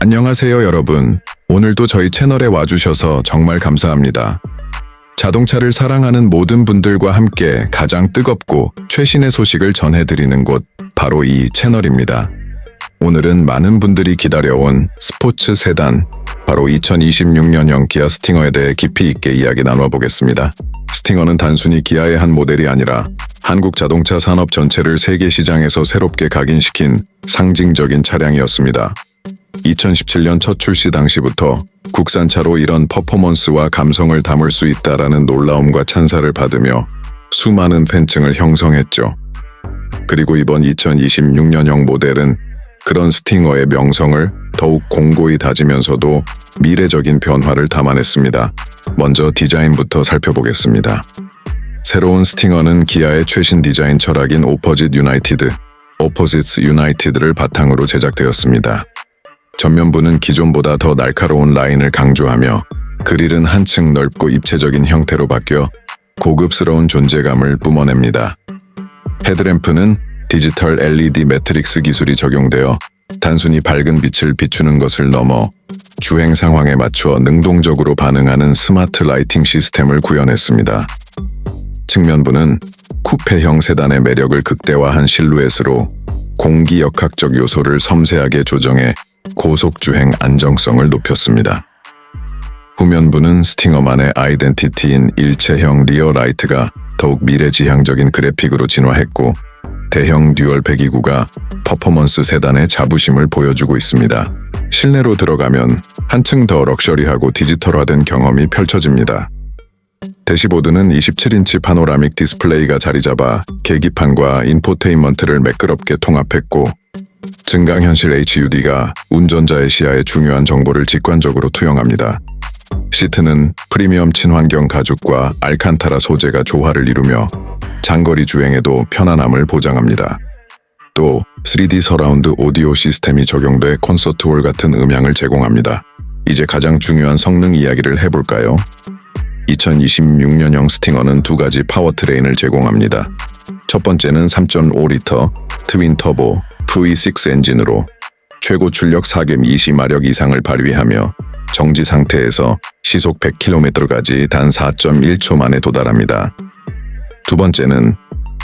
안녕하세요, 여러분. 오늘도 저희 채널에 와주셔서 정말 감사합니다. 자동차를 사랑하는 모든 분들과 함께 가장 뜨겁고 최신의 소식을 전해드리는 곳, 바로 이 채널입니다. 오늘은 많은 분들이 기다려온 스포츠 세단, 바로 2026년형 기아 스팅어에 대해 깊이 있게 이야기 나눠보겠습니다. 스팅어는 단순히 기아의 한 모델이 아니라 한국 자동차 산업 전체를 세계 시장에서 새롭게 각인시킨 상징적인 차량이었습니다. 2017년 첫 출시 당시부터 국산차로 이런 퍼포먼스와 감성을 담을 수 있다라는 놀라움과 찬사를 받으며 수많은 팬층을 형성했죠. 그리고 이번 2026년형 모델은 그런 스팅어의 명성을 더욱 공고히 다지면서도 미래적인 변화를 담아냈습니다. 먼저 디자인부터 살펴보겠습니다. 새로운 스팅어는 기아의 최신 디자인 철학인 오퍼짓 유나이티드, 오퍼짓스 유나이티드를 바탕으로 제작되었습니다. 전면부는 기존보다 더 날카로운 라인을 강조하며 그릴은 한층 넓고 입체적인 형태로 바뀌어 고급스러운 존재감을 뿜어냅니다. 헤드램프는 디지털 LED 매트릭스 기술이 적용되어 단순히 밝은 빛을 비추는 것을 넘어 주행 상황에 맞춰 능동적으로 반응하는 스마트 라이팅 시스템을 구현했습니다. 측면부는 쿠페형 세단의 매력을 극대화한 실루엣으로 공기역학적 요소를 섬세하게 조정해 고속주행 안정성을 높였습니다. 후면부는 스팅어만의 아이덴티티인 일체형 리어 라이트가 더욱 미래지향적인 그래픽으로 진화했고 대형 듀얼 배기구가 퍼포먼스 세단의 자부심을 보여주고 있습니다. 실내로 들어가면 한층 더 럭셔리하고 디지털화된 경험이 펼쳐집니다. 대시보드는 27인치 파노라믹 디스플레이가 자리 잡아 계기판과 인포테인먼트를 매끄럽게 통합했고 증강현실 HUD가 운전자의 시야에 중요한 정보를 직관적으로 투영합니다. 시트는 프리미엄 친환경 가죽과 알칸타라 소재가 조화를 이루며 장거리 주행에도 편안함을 보장합니다. 또 3D 서라운드 오디오 시스템이 적용돼 콘서트홀 같은 음향을 제공합니다. 이제 가장 중요한 성능 이야기를 해볼까요? 2026년형 스팅어는 두 가지 파워트레인을 제공합니다. 첫 번째는 3.5리터 트윈 터보 V6 엔진으로 최고 출력 4겜 20마력 이상을 발휘하며 정지 상태에서 시속 100km까지 단 4.1초 만에 도달합니다. 두 번째는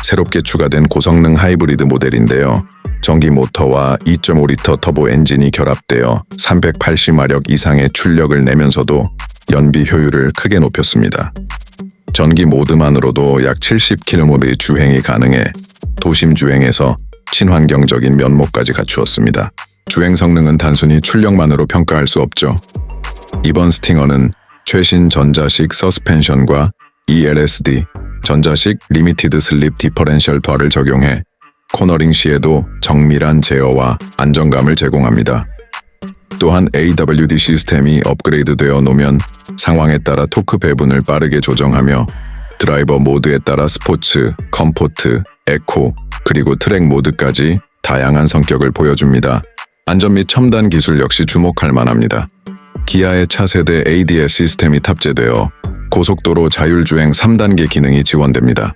새롭게 추가된 고성능 하이브리드 모델인데요. 전기 모터와 2.5리터 터보 엔진이 결합되어 380마력 이상의 출력을 내면서도 연비 효율을 크게 높였습니다. 전기 모드만으로도 약 70km의 주행이 가능해 도심 주행에서 친환경적인 면모까지 갖추었습니다. 주행 성능은 단순히 출력만으로 평가할 수 없죠. 이번 스팅어는 최신 전자식 서스펜션과 ELSD, 전자식 리미티드 슬립 디퍼렌셜 바를 적용해 코너링 시에도 정밀한 제어와 안정감을 제공합니다. 또한 AWD 시스템이 업그레이드되어 놓으면 상황에 따라 토크 배분을 빠르게 조정하며 드라이버 모드에 따라 스포츠, 컴포트, 에코, 그리고 트랙 모드까지 다양한 성격을 보여줍니다. 안전 및 첨단 기술 역시 주목할 만합니다. 기아의 차세대 ADS 시스템이 탑재되어 고속도로 자율주행 3단계 기능이 지원됩니다.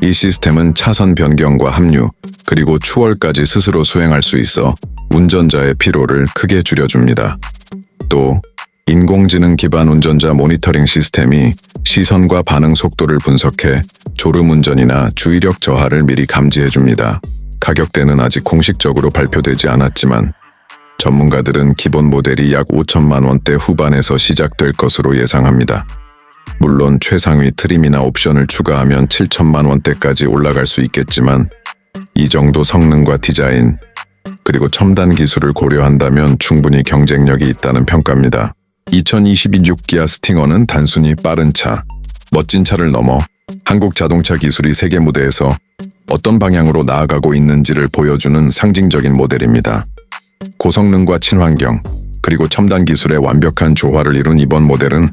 이 시스템은 차선 변경과 합류, 그리고 추월까지 스스로 수행할 수 있어 운전자의 피로를 크게 줄여줍니다. 또 인공지능 기반 운전자 모니터링 시스템이 시선과 반응 속도를 분석해 졸음 운전이나 주의력 저하를 미리 감지해 줍니다. 가격대는 아직 공식적으로 발표되지 않았지만 전문가들은 기본 모델이 약 5천만 원대 후반에서 시작될 것으로 예상합니다. 물론 최상위 트림이나 옵션을 추가하면 7천만 원대까지 올라갈 수 있겠지만 이 정도 성능과 디자인 그리고 첨단 기술을 고려한다면 충분히 경쟁력이 있다는 평가입니다. 2026 기아 스팅어는 단순히 빠른 차, 멋진 차를 넘어 한국 자동차 기술이 세계 무대에서 어떤 방향으로 나아가고 있는지를 보여주는 상징적인 모델입니다. 고성능과 친환경, 그리고 첨단 기술의 완벽한 조화를 이룬 이번 모델은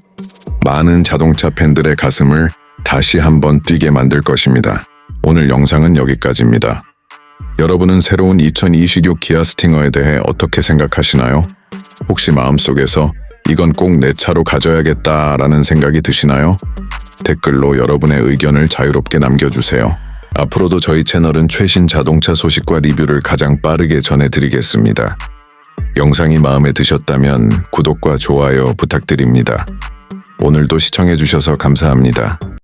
많은 자동차 팬들의 가슴을 다시 한번 뛰게 만들 것입니다. 오늘 영상은 여기까지입니다. 여러분은 새로운 2026 기아 스팅어에 대해 어떻게 생각하시나요? 혹시 마음속에서 이건 꼭 내 차로 가져야겠다라는 생각이 드시나요? 댓글로 여러분의 의견을 자유롭게 남겨주세요. 앞으로도 저희 채널은 최신 자동차 소식과 리뷰를 가장 빠르게 전해드리겠습니다. 영상이 마음에 드셨다면 구독과 좋아요 부탁드립니다. 오늘도 시청해주셔서 감사합니다.